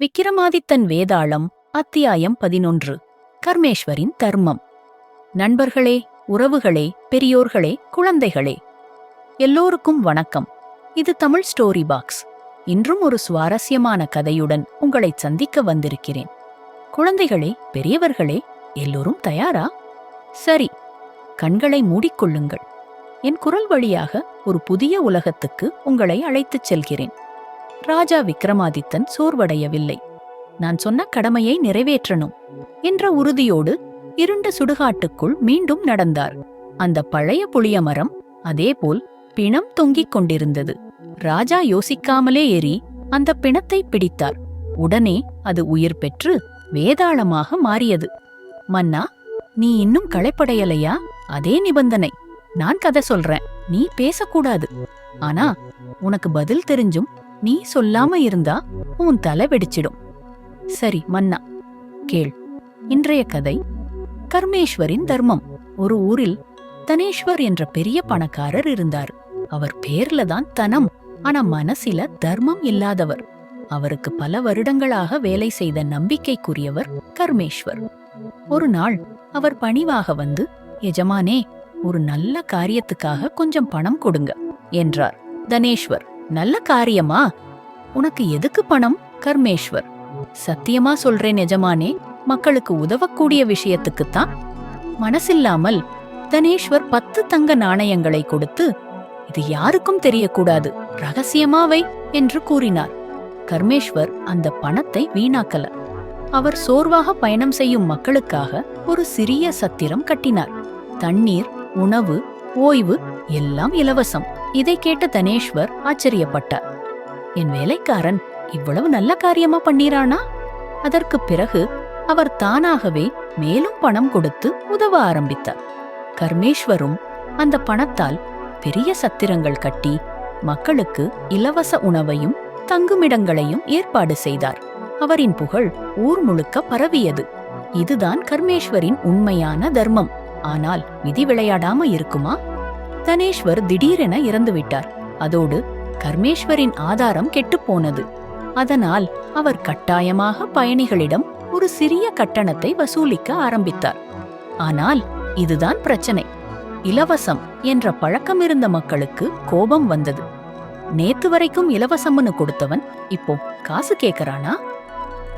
விக்கிரமாதித்தன் வேதாளம் அத்தியாயம் பதினொன்று. கர்மேஸ்வரின் தர்மம். நண்பர்களே உறவுகளே பெரியோர்களே குழந்தைகளே எல்லோருக்கும் வணக்கம். இது தமிழ் ஸ்டோரி பாக்ஸ். இன்றும் ஒரு சுவாரஸ்யமான கதையுடன் உங்களை சந்திக்க வந்திருக்கிறேன். குழந்தைகளே பெரியவர்களே எல்லோரும் தயாரா? சரி கண்களை மூடிக்கொள்ளுங்கள். என் குரல் வழியாக ஒரு புதிய உலகத்துக்கு உங்களை அழைத்துச் செல்கிறேன். ராஜா விக்ரமாதித்தன் சோர்வடையவில்லை. நான் சொன்ன கடமையை நிறைவேற்றணும் என்ற உறுதியோடு இருண்ட சுடுகாட்டுக்குள் மீண்டும் நடந்தார். அந்த பழைய புளிய மரம் அதேபோல் பிணம் தொங்கிக் கொண்டிருந்தது. ராஜா யோசிக்காமலே ஏறி அந்த பிணத்தை பிடித்தார். உடனே அது உயிர் பெற்று வேதாளமாக மாறியது. மன்னா நீ இன்னும் களைப்படையலையா? அதே நிபந்தனை. நான் கதை சொல்றேன். நீ பேசக்கூடாது. ஆனா உனக்கு பதில் தெரிஞ்சும் நீ சொல்லாம இருந்தா உன் தலை வெடிச்சிடும். சரி மன்னா கேள். இன்றைய கதை கர்மேஸ்வரின் தர்மம். ஒரு ஊரில் தனேஸ்வர் என்ற பெரிய பணக்காரர் இருந்தார். அவர் பேர்ல தான் தனம் ஆனா மனசில தர்மம் இல்லாதவர். அவருக்கு பல வருடங்களாக வேலை செய்த நம்பிக்கைக்குரியவர் கர்மேஸ்வர். ஒரு நாள் அவர் பணிவாக வந்து எஜமானே ஒரு நல்ல காரியத்துக்காக கொஞ்சம் பணம் கொடுங்க என்றார் தனேஸ்வர். நல்ல காரியமா? உனக்கு எதுக்கு பணம் கர்மேஸ்வர் சத்தியமா சொல்றேன் எஜமானே மக்களுக்கு உதவக்கூடிய விஷயத்துக்குத்தான். மனசில்லாமல் தனேஸ்வர் பத்து தங்க நாணயங்களை கொடுத்து இது யாருக்கும் தெரியக்கூடாது ரகசியமாவை என்று கூறினார். கர்மேஸ்வர் அந்த பணத்தை வீணாக்கல. அவர் சோர்வாக பயணம் செய்யும் மக்களுக்காக ஒரு சிறிய சத்திரம் கட்டினார். தண்ணீர் உணவு ஓய்வு எல்லாம் இலவசம். இதை கேட்ட தனேஸ்வர் ஆச்சரியப்பட்டார். என் வேலைக்காரன் இவ்வளவு நல்ல காரியமா பண்ணிரானா அதற்கு பிறகு அவர் தானாகவே மேலும் பணம் கொடுத்து உதவ ஆரம்பித்தார். கர்மேஸ்வரும் அந்த பணத்தால் பெரிய சத்திரங்கள் கட்டி மக்களுக்கு இலவச உணவையும் தங்குமிடங்களையும் ஏற்பாடு செய்தார். அவரின் புகழ் ஊர் முழுக்க பரவியது. இதுதான் கர்மேஸ்வரின் உண்மையான தர்மம். ஆனால் விதி விளையாடாம இருக்குமா? தனேஸ்வர் திடீரென இறந்துவிட்டார். அதோடு கர்மேஸ்வரின் ஆதாரம் கெட்டுப்போனது. அதனால் அவர் கட்டாயமாக பயணிகளிடம் ஒரு சிறிய கட்டணத்தை வசூலிக்க ஆரம்பித்தார். ஆனால் இதுதான் பிரச்சனை. இலவசம் என்ற பழக்கம் இருந்த மக்களுக்கு கோபம் வந்தது. நேத்து வரைக்கும் இலவசம்னு கொடுத்தவன் இப்போ காசு கேக்குறானா?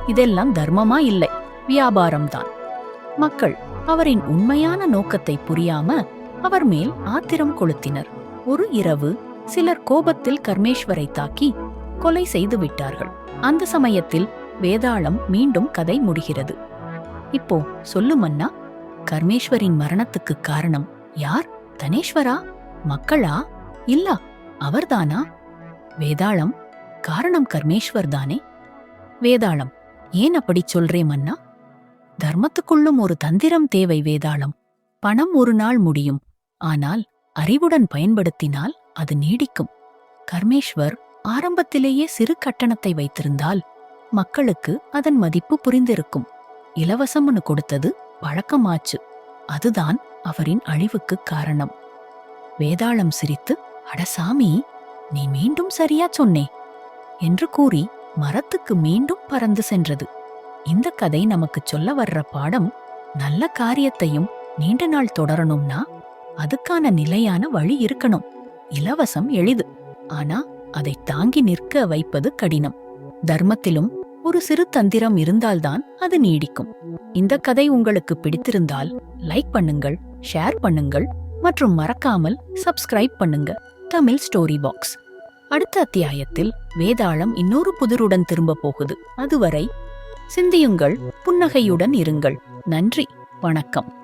இதெல்லாம் தர்மமா இல்லை. வியாபாரம்தான். மக்கள் அவரின் உண்மையான நோக்கத்தை புரியாம அவர் மேல் ஆத்திரம் கொளுத்தினர். ஒரு இரவு சிலர் கோபத்தில் கர்மேஸ்வரை தாக்கி கொலை செய்து விட்டார்கள். அந்த சமயத்தில் வேதாளம் மீண்டும் கதை முடிகிறது. இப்போ சொல்லு மன்னா கர்மேஸ்வரின் மரணத்துக்கு காரணம் யார்? தனேஸ்வரா? மக்களா? இல்ல அவர்தானா? வேதாளம் காரணம் கர்மேஸ்வர் தானே வேதாளம் ஏன் அப்படி சொல்றே மன்னா? தர்மத்துக்குள்ளும் ஒரு தந்திரம் தேவை வேதாளம். பணம் ஒரு நாள் முடியும். ஆனால் அறிவுடன் பயன்படுத்தினால் அது நீடிக்கும். கர்மேஸ்வர் ஆரம்பத்திலேயே சிறு கட்டணத்தை வைத்திருந்தால் மக்களுக்கு அதன் மதிப்பு புரிந்திருக்கும். இலவசம்னு கொடுத்தது பழக்கமாச்சு அதுதான் அவரின் அழிவுக்கு காரணம். வேதாளம் சிரித்து அடசாமி நீ மீண்டும் சரியா சொன்னே என்று கூறி மரத்துக்கு மீண்டும் பறந்து சென்றது. இந்த கதை நமக்கு சொல்ல வர்ற பாடம் நல்ல காரியத்தையும் நீண்ட நாள் தொடரணும்னா அதுக்கான நிலையான வழி இருக்கணும். இலவசம் எளிது. ஆனா அதை தாங்கி நிற்க வைப்பது கடினம். தர்மத்திலும் ஒரு சிறு தந்திரம் இருந்தால்தான் அது நீடிக்கும். இந்த கதை உங்களுக்கு பிடித்திருந்தால் லைக் பண்ணுங்கள் ஷேர் பண்ணுங்கள் மற்றும் மறக்காமல் சப்ஸ்கிரைப் பண்ணுங்க. Tamil story box. அடுத்த அத்தியாயத்தில் வேதாளம் இன்னொரு புதிருடன் திரும்ப போகுது. அதுவரை சிந்தியுங்கள் புன்னகையுடன் இருங்கள். நன்றி வணக்கம்.